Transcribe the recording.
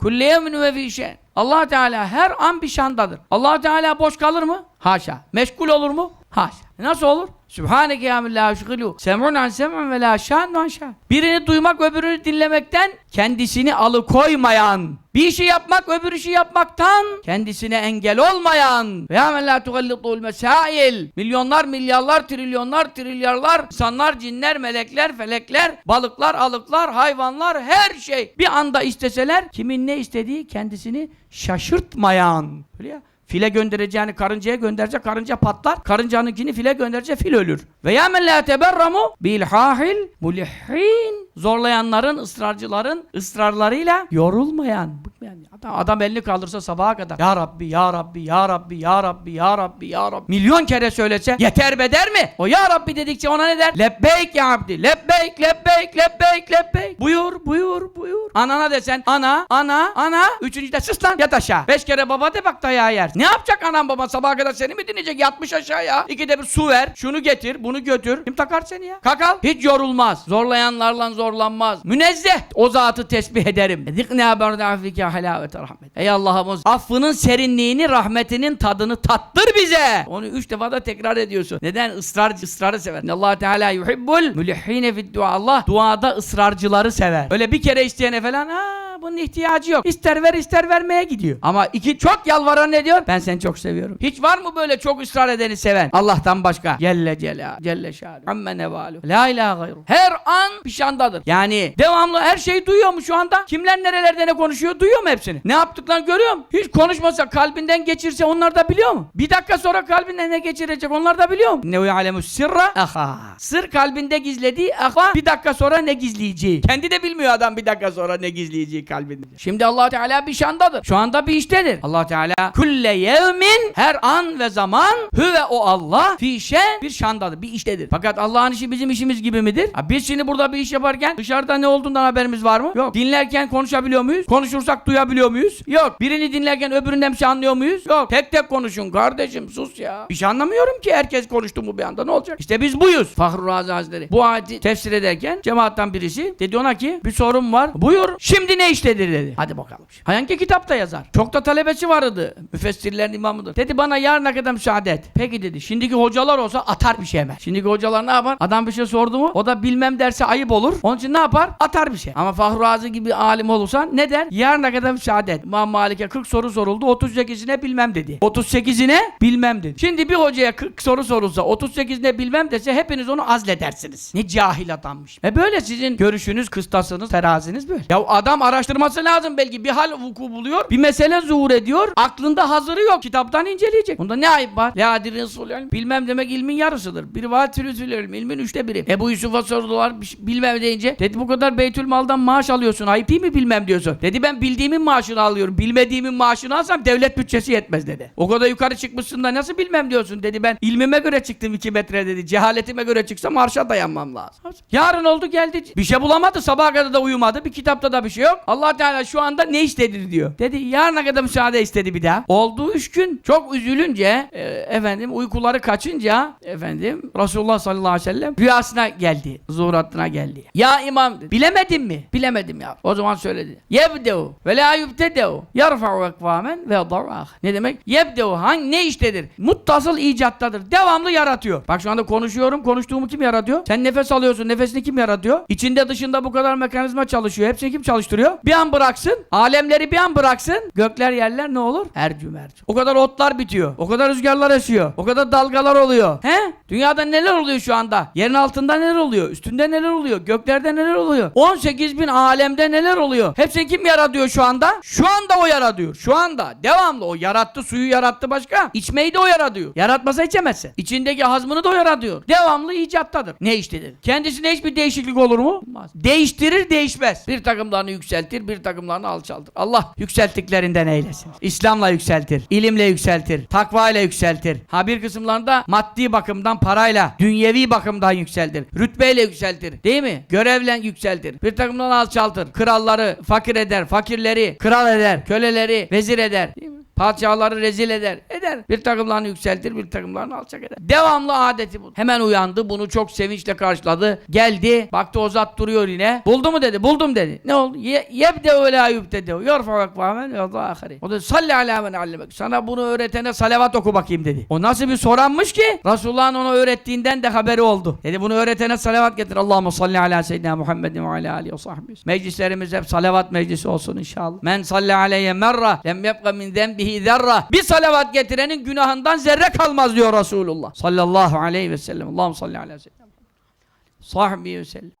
Kulle yevmin ve fi şe'n. Allah Teala her an bir şandadır. Allah Teala boş kalır mı? Haşa. Meşgul olur mu? Haşa. E Nasıl olur? Sübhaneke ya min la şıgılû. Sem'un an sem'un ve la şan an şan. Birini duymak öbürünü dinlemekten kendisini alıkoymayan. Bir işi yapmak öbür işi yapmaktan kendisine engel olmayan. Ve ya men la tugallitul mesail. Milyonlar, milyarlar, trilyonlar, trilyarlar, insanlar, cinler, melekler, felekler, balıklar, alıklar, hayvanlar, her şey bir anda isteseler kimin ne istediği kendisini şaşırtmayan. Öyle ya. File göndereceğini karıncaya gönderecek, karınca patlar. Karıncanınkini file gönderecek, fil ölür. Ve ya men la teberramu bilhahil mulihhin. Zorlayanların, ısrarcıların ısrarlarıyla yorulmayan. bıkmayan. Adam, elini kaldırsa sabaha kadar. Ya Rabbi, Ya Rabbi, Ya Rabbi, Ya Rabbi, Ya Rabbi, Ya Rabbi. Milyon kere söylese yeter be der mi? O Ya Rabbi dedikçe ona ne der? Lebbeyk ya Abdi. Lebbeyk, lebbeyk, lebbeyk, lebbeyk. Buyur, buyur, buyur. Anana desen ana, ana, ana. Üçüncü de sus lan yat aşağı. Beş kere baba de bak dayağı yer. Ne yapacak anam baban sabaha kadar seni mi dinleyecek? Yatmış aşağıya. İkide bir su ver. Şunu getir, bunu götür. Kim takar seni ya? Kakal. Hiç yorulmaz. Zorlayanlarla zorlanmaz. Münezzeh. O zatı tesbih ederim. Zikna berdafike halavete rahmet. Ey Allah'ımız affının serinliğini, rahmetinin tadını tattır bize. Onu üç defa da tekrar ediyorsun. Neden? Israr, ısrarı sever. Allah Teala yuhibbul mülihhine fid dua. Allah duada ısrarcıları sever. Öyle bir kere isteyene falan ha bunun ihtiyacı yok. İster ver ister vermeye gidiyor. Ama iki çok yalvaran ne diyor? Ben seni çok seviyorum. Hiç var mı böyle çok ısrar edeni seven? Allah'tan başka. Celle Celal. Celle Şalu. Amme nevalu. La ilahe gayru. Her an pişandadır. Yani devamlı her şeyi duyuyor mu şu anda? Kimler nerelerde ne konuşuyor? Duyuyor mu hepsini? Ne yaptıklarını görüyor mu? Hiç konuşmasa kalbinden geçirse onlar da biliyor mu? Bir dakika sonra kalbinden ne geçirecek onlar da biliyor mu? Ne ya'lemu sirra aha. Sır kalbinde gizlediği aha bir dakika sonra ne gizleyeceği. Kendi de bilmiyor adam bir dakika sonra ne gizleyeceği kalbinde. Şimdi Allah Teala bir şandadır. Şu anda bir iştedir. Allah Teala kulle yevmin her an ve zaman hüve o Allah fi şen bir şandadır. Bir iştedir. Fakat Allah'ın işi bizim işimiz gibi midir? Ha, biz şimdi burada bir iş yaparken dışarıda ne olduğundan haberimiz var mı? Yok. Dinlerken konuşabiliyor muyuz? Konuşursak duyabiliyor muyuz? Yok. Birini dinlerken öbüründen bir şey anlıyor muyuz? Yok. Tek tek konuşun kardeşim sus ya. Bir şey anlamıyorum ki herkes konuştu mu bir anda ne olacak? İşte biz buyuz. Fahru Razi Hazretleri. Bu ayeti tefsir ederken cemaattan birisi dedi ona ki bir sorun var. Buyur. Şimdi ne iştedir dedi. Hadi bakalım. Hangi kitapta yazar? Çok da talebesi vardı. Müfessirlerin imamıdır. Dedi bana yarına kadar müsaade et. Peki dedi. Şimdiki hocalar olsa atar bir şey hemen. Şimdiki hocalar ne yapar? Adam bir şey sordu mu? O da bilmem derse ayıp olur. Onun için ne yapar? Atar bir şey. Ama Fahru Razi gibi alim olursa ne der? Yarına kadar müsaade et. İmam Malik'e 40 soru soruldu. 38'ine bilmem dedi. 38'ine bilmem dedi. Şimdi bir hocaya 40 soru sorulsa 38'ine bilmem dese hepiniz onu azledersiniz. Ne cahil adammış. E böyle sizin görüşünüz, kıstasınız, teraziniz böyle. Ya adam araştırması lazım belki. Bir hal vuku buluyor. Bir mesele zuhur ediyor. Aklında hazırı yok. Kitaptan inceleyecek. Bunda ne ayıp var? Sul ilm. Bilmem demek ilmin yarısıdır. Bir vatürüzül ilm. İlmin üçte biri. Ebu Yusuf'a sordular. şey- Bilmem deyince. Dedi bu kadar beytül maldan maaş alıyorsun. Ayıp değil mi bilmem diyorsun. Dedi ben bildiğimin maaşını alıyorum. Bilmediğimin maaşını alsam devlet bütçesi yetmez dedi. O kadar yukarı çıkmışsın da nasıl bilmem diyorsun dedi. Ben ilmime göre çıktım iki metre dedi. Cehaletime göre çıksam arşa dayanmam lazım. Yarın oldu geldi. Bir şey bulamadı. Sabaha kadar da uyumadı. Bir kitapta da bir şey yok. Allah Teala şu anda ne istedi diyor. Dedi yarına kadar müsaade istedi bir daha. Oldu üç gün. Çok üzülünce e, efendim uykuları kaçınca efendim Resulullah sallallahu aleyhi ve sellem rüyasına geldi. Zuhuratına geldi. Ya imam bilemedin mi? Bilemedim ya. O zaman söyledi. Yebdev ve la yubtedev yarfa'u ekvamen ve yad'u ahar. Ne demek? Yebdev hangi ne iştedir? Muttasıl icattadır. Devamlı yaratıyor. Bak şu anda konuşuyorum. Konuştuğumu kim yaratıyor? Sen nefes alıyorsun. Nefesini kim yaratıyor? İçinde dışında bu kadar mekanizma çalışıyor. Hepsini kim çalıştırıyor? Bir an bıraksın. Alemleri bir an bıraksın. Gökler yerler ne olur? Ercü mercü. O kadar otlar bitiyor. O kadar rüzgarlar esiyor. O kadar dalgalar oluyor. He? Dünyada neler oluyor şu anda? Yerin altında neler oluyor? Üstünde neler oluyor? Göklerde neler oluyor? 18 bin alemde neler oluyor? Hepsini kim yaratıyor şu anda? Şu anda o yaratıyor. Şu anda. Devamlı o yarattı. Suyu yarattı başka. İçmeyi de o yaratıyor. Yaratmasa içemezsin. İçindeki hazmını da o yaratıyor. Devamlı icattadır. Ne iştedir? Kendisine hiçbir değişiklik olur mu? Olmaz. Değiştirir değişmez. Bir takımlarını yükseltir, bir takımlarını alçaltır. Allah yükselttiklerinden eylesin. İslam'la yükseltir, ilimle yükseltir, takvayla yükseltir. Ha bir kısımlarında maddi bakımdan parayla, dünyevi bakımdan yükseltir. Rütbeyle yükseltir. Değil mi? Görevle yükseltir. Bir takımdan alçaltır. Kralları fakir eder, fakirleri kral eder, köleleri vezir eder. Padişahları rezil eder. Eder. Bir takımlarını yükseltir, bir takımlarını alçak eder. Devamlı adeti bu. Hemen uyandı. Bunu çok sevinçle karşıladı. Geldi. Baktı o zat duruyor yine. Buldu mu dedi. Buldum dedi. Ne oldu? Ye, yebde ve la yübtede. Yorfa vakfamen ve da ahari. O da salli ala men allemek. Sana bunu öğretene salavat oku bakayım dedi. O nasıl bir soranmış ki? Resulullah'ın ona öğrettiğinden de haberi oldu. Dedi bunu öğretene salavat getir. Allahümme salli ala seyyidina Muhammedin ve ala alihi ve sahbihi. Meclislerimiz hep salavat meclisi olsun inşallah. Men salli aleyye merra lem yebqa min zenbihi zerra. Bir salavat getirenin günahından zerre kalmaz diyor Resulullah. Sallallahu aleyhi ve sellem. Allahümme salli ala seyyidina Muhammed. Sahbihi ve sellem.